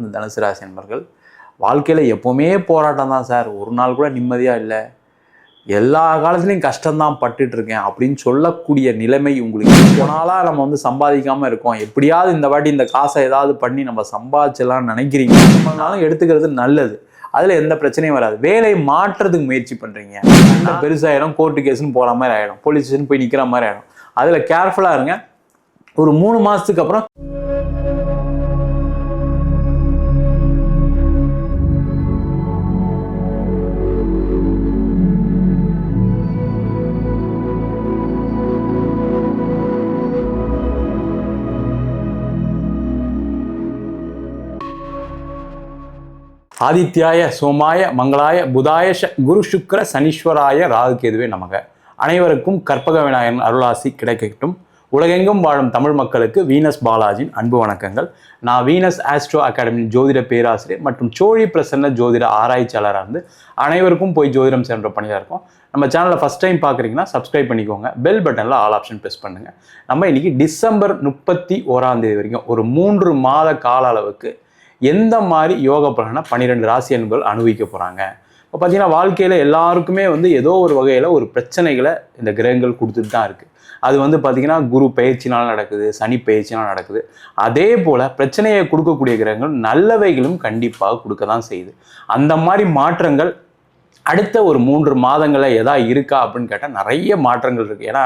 இந்த தனுசு ராசி நண்பர்கள் வாழ்க்கையில் எப்போவுமே போராட்டம் தான் சார். ஒரு நாள் கூட நிம்மதியாக இல்லை. எல்லா காலத்துலேயும் கஷ்டம்தான் பட்டுட்டு இருக்கேன் அப்படின்னு சொல்லக்கூடிய நிலைமை உங்களுக்கு போனாலாக நம்ம வந்து சம்பாதிக்காமல் இருக்கோம். எப்படியாவது இந்த வாட்டி இந்த காசை ஏதாவது பண்ணி நம்ம சம்பாதிச்சலாம்னு நினைக்கிறீங்க. நம்மளாலும் எடுத்துக்கிறது நல்லது. அதில் எந்த பிரச்சனையும் வராது. வேலையை மாற்றுறதுக்கு முயற்சி பண்ணுறீங்க பெருசாகிடும் கோர்ட்டு கேஸ்னு போகிற மாதிரி ஆகிடும் போலீஸ் ஸ்டேஷன் போய் நிற்கிற மாதிரி ஆகிடும் அதில் கேர்ஃபுல்லாக இருங்க. ஒரு மூணு மாதத்துக்கு அப்புறம் ஆதித்யாய சோமாய மங்களாய புதாய குரு சுக்கர சனீஸ்வராய ராகுகேதுவே நமக. அனைவருக்கும் கற்பக விநாயகன் அருளாசி கிடைக்கட்டும். உலகெங்கும் வாழும் தமிழ் மக்களுக்கு வீனஸ் பாலாஜியின் அன்பு வணக்கங்கள். நான் வீனஸ் ஆஸ்ட்ரோ அகாடமி ஜோதிட பேராசிரியர் மற்றும் சோழி பிரசன்ன ஜோதிட ஆராய்ச்சியாளராக இருந்து அனைவருக்கும் போய் ஜோதிடம் சென்ற பணியாக இருக்கும். நம்ம சேனலை ஃபஸ்ட் டைம் பார்க்குறீங்கன்னா சப்ஸ்கிரைப் பண்ணிக்கோங்க. பெல் பட்டனில் ஆல் ஆப்ஷன் ப்ரெஸ் பண்ணுங்கள் நம்ம இன்றைக்கி டிசம்பர் முப்பத்தி ஓராந்தேதி வரைக்கும் ஒரு மூன்று மாத கால அளவுக்கு எந்த மாதிரி யோக பலனை பன்னிரெண்டு ராசி அன்பர்கள் அனுபவிக்க போகிறாங்க இப்போ பார்த்தீங்கன்னா வாழ்க்கையில் எல்லாருக்குமே வந்து ஏதோ ஒரு வகையில் ஒரு பிரச்சனைகளை இந்த கிரகங்கள் கொடுத்துட்டு தான் இருக்குது அது வந்து பார்த்திங்கன்னா குரு பயிற்சினால் நடக்குது சனி பயிற்சினால் நடக்குது. அதே போல் பிரச்சனையை கொடுக்கக்கூடிய கிரகங்கள் நல்லவைகளும் கண்டிப்பாக கொடுக்க தான் செய்யுது. அந்த மாதிரி மாற்றங்கள் அடுத்த ஒரு மூன்று மாதங்களில் எதா இருக்கா அப்படின்னு கேட்டால் நிறைய மாற்றங்கள் இருக்குது ஏன்னா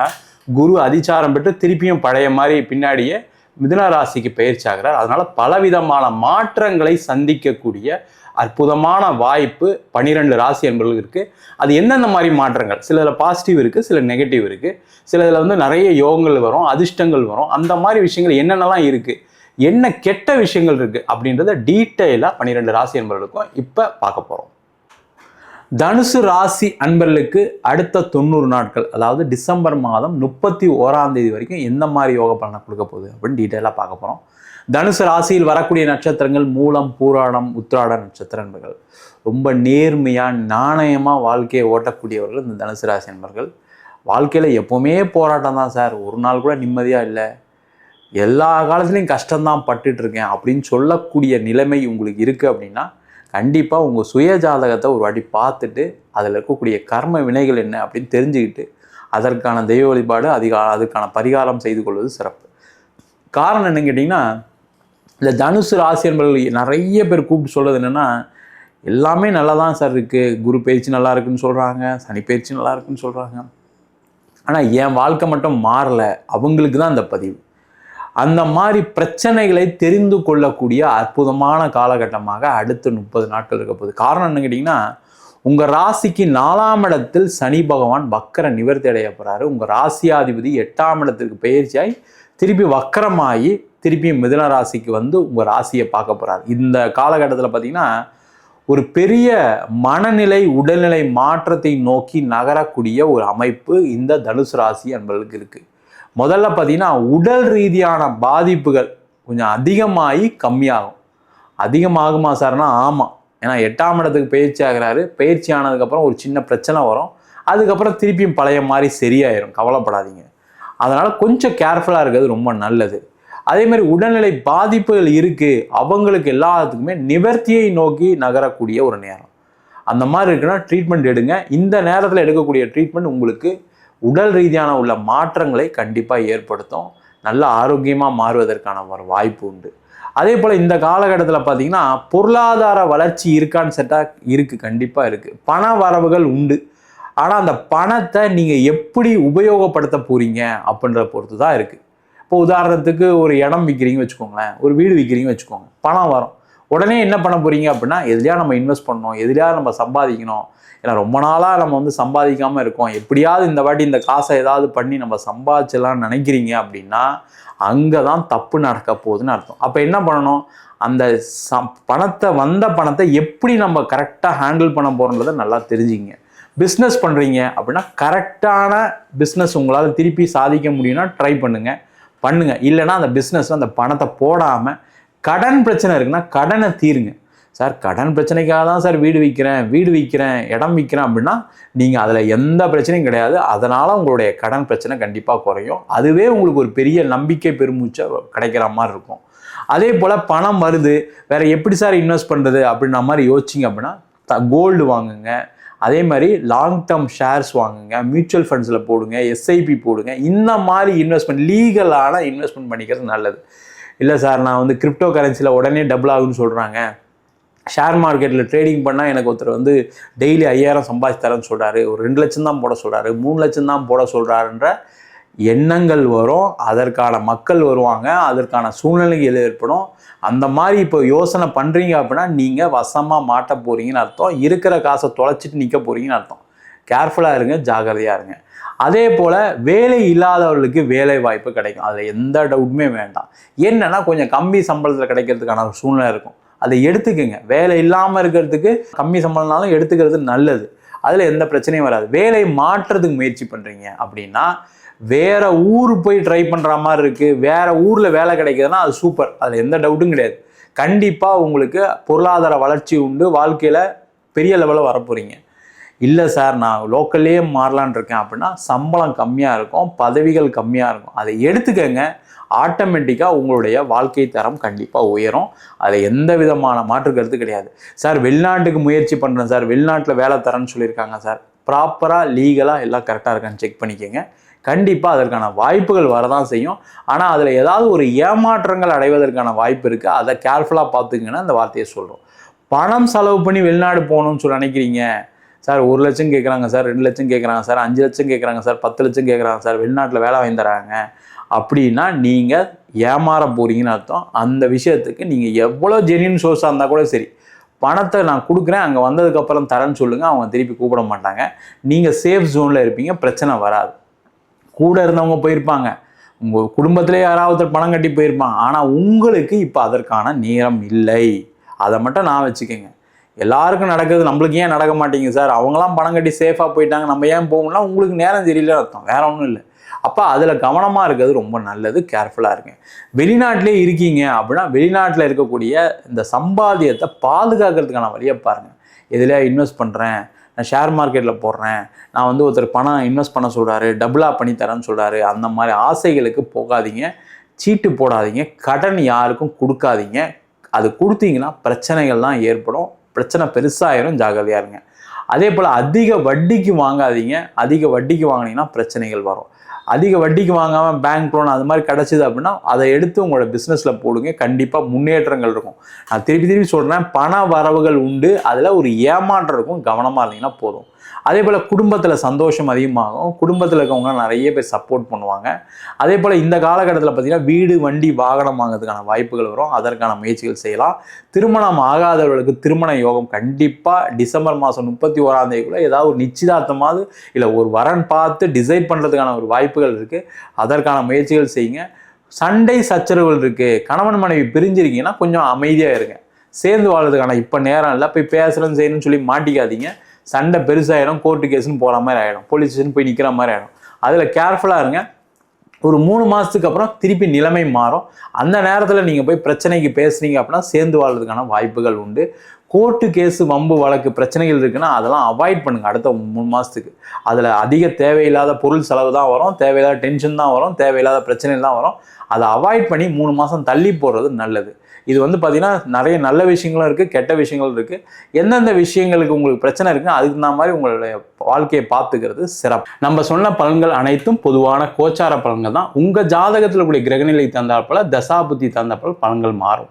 குரு அதிச்சாரம் பெற்று திருப்பியும் பழைய மாதிரி பின்னாடியே மிதுன ராசிக்கு பயிற்சி ஆகிறார் அதனால பலவிதமான மாற்றங்களை சந்திக்கக்கூடிய அற்புதமான வாய்ப்பு பன்னிரெண்டு ராசி என்பவர்களுக்கு இருக்குது அது எந்தெந்த மாதிரி மாற்றங்கள்? சிலதில் பாசிட்டிவ் இருக்கு சில நெகட்டிவ் இருக்கு. சிலதில் வந்து நிறைய யோகங்கள் வரும் அதிர்ஷ்டங்கள் வரும். அந்த மாதிரி விஷயங்கள் என்னென்னலாம் இருக்கு? என்ன கெட்ட விஷயங்கள் இருக்கு? அப்படின்றத டீட்டெயிலாக பன்னிரெண்டு ராசி என்பவர்களுக்கும் இப்போ பார்க்க போகிறோம் தனுசு ராசி அன்பர்களுக்கு அடுத்த தொண்ணூறு நாட்கள் அதாவது டிசம்பர் மாதம் முப்பத்தி ஓராம் தேதி வரைக்கும் எந்த மாதிரி யோக பலனை கொடுக்க போகுது அப்படின்னு டீட்டெயிலாக பார்க்க போகிறோம் தனுசு ராசியில் வரக்கூடிய நட்சத்திரங்கள் மூலம் பூராடம் உத்ராட நட்சத்திர அன்பர்கள் ரொம்ப நேர்மையாக நாணயமாக வாழ்க்கையை ஓட்டக்கூடியவர்கள் இந்த தனுசு ராசி என்பர்கள் வாழ்க்கையில் எப்போவுமே போராட்டம் தான் சார். ஒரு நாள் கூட நிம்மதியாக இல்லை. எல்லா காலத்துலேயும் கஷ்டம்தான் பட்டுட்ருக்கேன் அப்படின்னு சொல்லக்கூடிய நிலைமை உங்களுக்கு இருக்குது அப்படின்னா கண்டிப்பாக உங்கள் சுய ஜாதகத்தை ஒரு வாட்டி பார்த்துட்டு அதில் இருக்கக்கூடிய கர்ம வினைகள் என்ன அப்படின்னு தெரிஞ்சுக்கிட்டு அதற்கான தெய்வ வழிபாடு அதிகா அதுக்கான பரிகாரம் செய்து கொள்வது சிறப்பு. காரணம் என்னன்னு கேட்டிங்கன்னா இந்த தனுசு ராசி என்பவர்கள் நிறைய பேர் கூப்பிட்டு சொல்கிறது என்னென்னா எல்லாமே நல்லா தான் சார் இருக்குது குரு பயிற்சி நல்லா இருக்குன்னு சொல்கிறாங்க சனி பயிற்சி நல்லா இருக்குன்னு சொல்கிறாங்க ஆனால் என் வாழ்க்கை மட்டும் மாறலை. அவங்களுக்கு தான் அந்த பதிவு. அந்த மாதிரி பிரச்சனைகளை தெரிந்து கொள்ளக்கூடிய அற்புதமான காலகட்டமாக அடுத்த முப்பது நாட்கள் இருக்க போகுது. காரணம் என்ன கேட்டிங்கன்னா உங்கள் ராசிக்கு நாலாம் இடத்தில் சனி பகவான் வக்கர நிவர்த்தி அடைய போகிறாரு உங்கள் ராசியாதிபதி எட்டாம் இடத்திற்கு பயிற்சியாகி திருப்பி வக்கரமாகி திருப்பி மிதுன ராசிக்கு வந்து உங்கள் ராசியை பார்க்க போகிறார் இந்த காலகட்டத்தில் பார்த்தீங்கன்னா ஒரு பெரிய மனநிலை உடல்நிலை மாற்றத்தை நோக்கி நகரக்கூடிய ஒரு அமைப்பு இந்த தனுசு ராசி என்பதற்கு இருக்குது முதல்ல பார்த்தீங்கன்னா உடல் ரீதியான பாதிப்புகள் கொஞ்சம் அதிகமாகி கம்மியாகும். அதிகமாகுமா சார்னா ஆமாம் ஏன்னா எட்டாம் இடத்துக்கு பயிற்சி ஆகிறாரு. பயிற்சி ஆனதுக்கப்புறம் ஒரு சின்ன பிரச்சனை வரும். அதுக்கப்புறம் திருப்பியும் பழைய மாதிரி சரியாயிரும். கவலைப்படாதீங்க. அதனால் கொஞ்சம் கேர்ஃபுல்லாக இருக்கிறது ரொம்ப நல்லது. அதேமாதிரி உடல்நிலை பாதிப்புகள் இருக்குது அவங்களுக்கு எல்லாத்துக்குமே நிவர்த்தியை நோக்கி நகரக்கூடிய ஒரு நேரம். அந்த மாதிரி இருக்குன்னா ட்ரீட்மெண்ட் எடுங்க. இந்த நேரத்தில் எடுக்கக்கூடிய ட்ரீட்மெண்ட் உங்களுக்கு உடல் ரீதியான உள்ள மாற்றங்களை கண்டிப்பாக ஏற்படுத்தும். நல்ல ஆரோக்கியமாக மாறுவதற்கான ஒரு வாய்ப்பு உண்டு. அதே போல் இந்த காலகட்டத்தில் பார்த்தீங்கன்னா பொருளாதார வளர்ச்சி இருக்கான்னு செட்டாக இருக்குது கண்டிப்பாக இருக்குது பண வரவுகள் உண்டு. ஆனால் அந்த பணத்தை நீங்கள் எப்படி உபயோகப்படுத்த போகிறீங்க அப்படின்றத பொறுத்து தான் இருக்குது இப்போ உதாரணத்துக்கு ஒரு இடம் விற்கிறீங்க வச்சுக்கோங்களேன் ஒரு வீடு விற்கிறீங்க வச்சுக்கோங்க பணம் வரும். உடனே என்ன பண்ண போகிறீங்க அப்படின்னா எதுலையா நம்ம இன்வெஸ்ட் பண்ணணும் எதுலையா நம்ம சம்பாதிக்கணும்? ஏன்னா ரொம்ப நாளாக நம்ம வந்து சம்பாதிக்காமல் இருக்கோம். எப்படியாவது இந்த வாட்டி இந்த காசை ஏதாவது பண்ணி நம்ம சம்பாதிச்சலாம்னு நினைக்கிறீங்க அப்படின்னா அங்கே தான் தப்பு நடக்க போகுதுன்னு அர்த்தம். அப்போ என்ன பண்ணணும்? அந்த சம் பணத்தை வந்த பணத்தை எப்படி நம்ம கரெக்டாக ஹேண்டில் பண்ண போகிறோன்றதை நல்லா தெரிஞ்சுங்க பிஸ்னஸ் பண்ணுறீங்க அப்படின்னா கரெக்டான பிஸ்னஸ் உங்களால் திருப்பி சாதிக்க முடியும்னா ட்ரை பண்ணுங்க. பண்ணுங்கள் இல்லைன்னா அந்த பிஸ்னஸ் அந்த பணத்தை போடாமல் கடன் பிரச்சனை இருக்குன்னா கடனை தீருங்க. சார் கடன் பிரச்சனைக்காக தான் சார் வீடு விற்கிறேன் வீடு விற்கிறேன் இடம் விற்கிறேன் அப்படின்னா நீங்கள் அதில் எந்த பிரச்சனையும் கிடையாது. அதனால் உங்களுடைய கடன் பிரச்சனை கண்டிப்பாக குறையும். அதுவே உங்களுக்கு ஒரு பெரிய நம்பிக்கை பெருமூச்சை கிடைக்கிற மாதிரி இருக்கும். அதே போல் பணம் வருது வேற எப்படி சார் இன்வெஸ்ட் பண்ணுறது அப்படின்ற மாதிரி யோசிச்சிங்க அப்படின்னா த கோல்டு வாங்குங்க. அதே மாதிரி லாங் டேர்ம் ஷேர்ஸ் வாங்குங்க மியூச்சுவல் ஃபண்ட்ஸில் போடுங்க எஸ்ஐபி போடுங்க. இந்த மாதிரி இன்வெஸ்ட்மெண்ட் லீகலான இன்வெஸ்ட்மெண்ட் பண்ணிக்கிறது நல்லது. இல்லை சார் நான் வந்து கிரிப்டோ கரன்சியில் உடனே டபுள் ஆகுன்னு சொல்கிறாங்க ஷேர் மார்க்கெட்டில் ட்ரேடிங் பண்ணால் எனக்கு ஒருத்தர் வந்து டெய்லி ஐயாயிரம் சம்பாதிச்சு தரேன்னு சொல்கிறாரு ஒரு ரெண்டு லட்சம் தான் போட சொல்கிறாரு மூணு லட்சம் தான் போட சொல்கிறாருன்ற எண்ணங்கள் வரும். அதற்கான மக்கள் வருவாங்க. அதற்கான சூழ்நிலைகள் ஏற்படும். அந்த மாதிரி இப்போ யோசனை பண்ணுறீங்க அப்படின்னா நீங்கள் வசமாக மாட்ட போகிறீங்கன்னு அர்த்தம். இருக்கிற காசை தொலைச்சிட்டு நிற்க போகிறீங்கன்னு அர்த்தம். கேர்ஃபுல்லாக இருங்க. ஜாகிரதையாக இருங்க. அதே போல் வேலை இல்லாதவர்களுக்கு வேலை வாய்ப்பு கிடைக்கும். அதில் எந்த டவுட்டுமே வேண்டாம். என்னன்னா கொஞ்சம் கம்மி சம்பளத்தில் கிடைக்கிறதுக்கான ஒரு சூழ்நிலை இருக்கும். அதை எடுத்துக்கோங்க. வேலை இல்லாமல் இருக்கிறதுக்கு கம்மி சம்பளம்னாலும் எடுத்துக்கிறது நல்லது. அதில் எந்த பிரச்சனையும் வராது. வேலை மாற்றுறதுக்கு முயற்சி பண்ணுறீங்க அப்படின்னா வேற ஊர் போய் ட்ரை பண்ணுற மாதிரி இருக்குது வேற ஊரில் வேலை கிடைக்குதுன்னா அது சூப்பர் அதில் எந்த டவுட்டும் கிடையாது. கண்டிப்பாக உங்களுக்கு பொருளாதார வளர்ச்சி உண்டு. வாழ்க்கையில் பெரிய லெவலில் வரப்போகிறீங்க இல்லை சார் நான் லோக்கல்லையே மாறலான் இருக்கேன் அப்படின்னா சம்பளம் கம்மியாக இருக்கும் பதவிகள் கம்மியாக இருக்கும். அதை எடுத்துக்கங்க. ஆட்டோமேட்டிக்காக உங்களுடைய வாழ்க்கை தரம் கண்டிப்பாக உயரும். அதை எந்த விதமான மாற்று கருத்து கிடையாது. சார் வெளிநாட்டுக்கு முயற்சி பண்ணுறேன் சார். வெளிநாட்டில் வேலை தரேன்னு சொல்லியிருக்காங்க சார். ப்ராப்பராக லீகலாக எல்லாம் கரெக்டாக இருக்கான்னு செக் பண்ணிக்கோங்க. கண்டிப்பாக அதற்கான வாய்ப்புகள் வரதான் செய்யும். ஆனால் அதில் ஏதாவது ஒரு ஏமாற்றங்கள் அடைவதற்கான வாய்ப்பு இருக்குது அதை கேர்ஃபுல்லாக பார்த்துங்கன்னா அந்த வார்த்தையை சொல்கிறோம் பணம் செலவு பண்ணி வெளிநாடு போகணும்னு சொல்லி நினைக்கிறீங்க. சார் ஒரு லட்சம் கேட்குறாங்க சார் ரெண்டு லட்சம் கேட்குறாங்க சார் அஞ்சு லட்சம் கேட்குறாங்க சார் பத்து லட்சம் கேட்குறாங்க சார் வெளிநாட்டில் வேலை வாங்கி தராங்க. அப்படின்னா நீங்கள் ஏமாற போகிறீங்கன்னு அர்த்தம். அந்த விஷயத்துக்கு நீங்கள் எவ்வளோ ஜெனியூன் சோர்ஸாக இருந்தால் கூட சரி. பணத்தை நான் கொடுக்குறேன் அங்கே வந்ததுக்கப்புறம் தரேன்னு சொல்லுங்கள் அவங்க திருப்பி கூப்பிட மாட்டாங்க. நீங்கள் சேஃப் ஜோனில் இருப்பீங்க பிரச்சனை வராது. கூட இருந்தவங்க போயிருப்பாங்க. உங்கள் குடும்பத்திலே யாராவது பணம் கட்டி போயிருப்பாங்க. ஆனால் உங்களுக்கு இப்போ அதற்கான நேரம் இல்லை. அதை மட்டும் நான் வச்சுக்கோங்க. எல்லாருக்கும் நடக்குது நம்மளுக்கு ஏன் நடக்க மாட்டேங்குது சார்? அவங்களாம் பணம் கட்டி சேஃபாக போயிட்டாங்க. நம்ம ஏன் போகணும்னா உங்களுக்கு நேரம் தெரியல அர்த்தம். வேற ஒன்றும் இல்லை. அப்போ அதில் கவனமாக இருக்கிறது ரொம்ப நல்லது கேர்ஃபுல்லாக இருங்க. வெளிநாட்டிலே இருக்கீங்க அப்படின்னா வெளிநாட்டில் இருக்கக்கூடிய இந்த சம்பாத்தியத்தை பாதுகாக்கிறதுக்கான வழியை பாருங்கள் எதில் இன்வெஸ்ட் பண்ணுறேன் நான் ஷேர் மார்க்கெட்டில் போடுறேன். நான் வந்து ஒருத்தர் பணம் இன்வெஸ்ட் பண்ண சொல்கிறாரு டபுளாக பண்ணி தரேன்னு சொல்கிறாரு அந்த மாதிரி ஆசைகளுக்கு போகாதீங்க. சீட்டு போடாதீங்க. கடன் யாருக்கும் கொடுக்காதீங்க. அது கொடுத்தீங்கன்னா பிரச்சனைகள் தான் ஏற்படும். பிரச்சனை பெருசாகிடும் ஜாகிரதையாக இருங்க. அதே போல் அதிக வட்டிக்கு வாங்காதீங்க. அதிக வட்டிக்கு வாங்கினீங்கன்னா பிரச்சனைகள் வரும். அதிக வட்டிக்கு வாங்காமல் பேங்க் லோன் அது மாதிரி கிடச்சிது அப்படின்னா அதை எடுத்து உங்களோட பிஸ்னஸில் போடுங்க. கண்டிப்பாக முன்னேற்றங்கள் இருக்கும். நான் திருப்பி திருப்பி சொல்கிறேன் பண வரவுகள் உண்டு. அதில் ஒரு ஏமாற்றம் இருக்கும். கவனமாக இருந்தீங்கன்னா போதும். அதே போல் குடும்பத்தில் சந்தோஷம் அதிகமாகும். குடும்பத்தில் இருக்கவங்க நிறைய பேர் சப்போர்ட் பண்ணுவாங்க. அதே போல் இந்த காலகட்டத்தில் பார்த்தீங்கன்னா வீடு வண்டி வாகனம் வாங்கிறதுக்கான வாய்ப்புகள் வரும். அதற்கான முயற்சிகள் செய்யலாம். திருமணம் ஆகாதவர்களுக்கு திருமண யோகம் கண்டிப்பாக டிசம்பர் மாதம் முப்பத்தி ஓராம் தேதிக்குள்ளே ஏதாவது ஒரு நிச்சயதார்த்தமாவது இல்லை ஒரு வரன் பார்த்து டிசைட் பண்ணுறதுக்கான ஒரு வாய்ப்புகள் இருக்குது அதற்கான முயற்சிகள் செய்யுங்க. சண்டை சச்சரவுகள் இருக்குது கணவன் மனைவி பிரிஞ்சிருக்கீங்கன்னா கொஞ்சம் அமைதியாக இருங்க. சேர்ந்து வாழ்றதுக்கான இப்போ நேரம் இல்லை. போய் பேசுகிறேன்னு செய்யணும்னு சொல்லி மாட்டிக்காதீங்க. சண்டை பெருசாகிடும் கோர்ட்டு கேஸுன்னு போகிற மாதிரி ஆகிடும் போலீஸ் ஸ்டேஷன் போய் நிற்கிற மாதிரி ஆகிடும் அதில் கேர்ஃபுல்லாக இருங்க. ஒரு மூணு மாதத்துக்கு அப்புறம் திருப்பி நிலைமை மாறும். அந்த நேரத்தில் நீங்கள் போய் பிரச்சனைக்கு பேசுனீங்க அப்படின்னா சேர்ந்து வாழ்றதுக்கான வாய்ப்புகள் உண்டு. கோர்ட்டு கேஸு வம்பு வழக்கு பிரச்சனைகள் இருக்குன்னா அதெல்லாம் அவாய்ட் பண்ணுங்கள் அடுத்த மூணு மாதத்துக்கு அதில் அதிக தேவையில்லாத பொருள் செலவு தான் வரும். தேவையில்லாத டென்ஷன் தான் வரும். தேவையில்லாத பிரச்சனைகள் தான் வரும். அதை அவாய்ட் பண்ணி மூணு மாதம் தள்ளி போடுறது நல்லது. இது வந்து பார்த்தீங்கன்னா நிறைய நல்ல விஷயங்களும் இருக்குது கெட்ட விஷயங்களும் இருக்குது எந்தெந்த விஷயங்களுக்கு உங்களுக்கு பிரச்சனை இருக்குன்னு அதுக்கு தகுந்த மாதிரி உங்களுடைய வாழ்க்கையை பார்த்துக்கிறது சிறப்பு. நம்ம சொன்ன பலன்கள் அனைத்தும் பொதுவான கோச்சார பலன்கள் தான். உங்கள் ஜாதகத்தில் கூடிய கிரகநிலை தந்தாற்போல தசாபுத்தி தந்தாற்போல பலன்கள் மாறும்.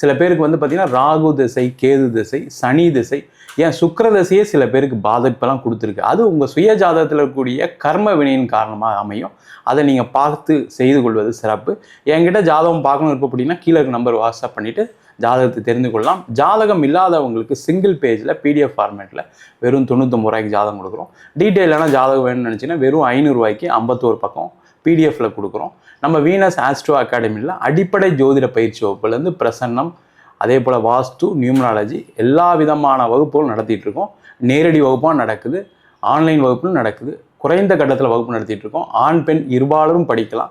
சில பேருக்கு வந்து பார்த்திங்கன்னா ராகு திசை கேது திசை சனி திசை ஏன் சுக்கர திசையே சில பேருக்கு பாதிப்பெல்லாம் கொடுத்துருக்கு. அது உங்கள் சுய ஜாதகத்தில் இருக்கக்கூடிய கர்ம வினையின் காரணமாக அமையும். அதை நீங்கள் பார்த்து செய்து கொள்வது சிறப்பு. என்கிட்ட ஜாதகம் பார்க்கணும் இருப்போம் அப்படின்னா கீழே நம்பர் வாட்ஸ்அப் பண்ணிவிட்டு ஜாதகத்தை தெரிந்து கொள்ளலாம். ஜாதகம் இல்லாதவங்களுக்கு சிங்கிள் பேஜில் பிடிஎஃப் ஃபார்மேட்டில் வெறும் தொண்ணூற்றம்பது ரூபாய்க்கு ஜாதகம் கொடுக்குறோம். டீட்டெயிலான ஜாதகம் வேணும்னு நினச்சிங்கன்னா வெறும் ஐநூறுரூவாய்க்கு ஐம்பத்தோரு பக்கம் பிடிஎஃப்ல கொடுக்குறோம். நம்ம வீனஸ் ஆஸ்ட்ரோ அகாடமியில் அடிப்படை ஜோதிட பயிற்சி வகுப்புலேருந்து பிரசன்னம் அதே போல் வாஸ்து நியூமராலஜி எல்லா விதமான வகுப்புகளும் நடத்திட்டு இருக்கோம். நேரடி வகுப்பாக நடக்குது. ஆன்லைன் வகுப்பும் நடக்குது. குறைந்த கட்டத்தில் வகுப்பு நடத்திட்டு இருக்கோம். ஆண் பெண் இருபாலரும் படிக்கலாம்.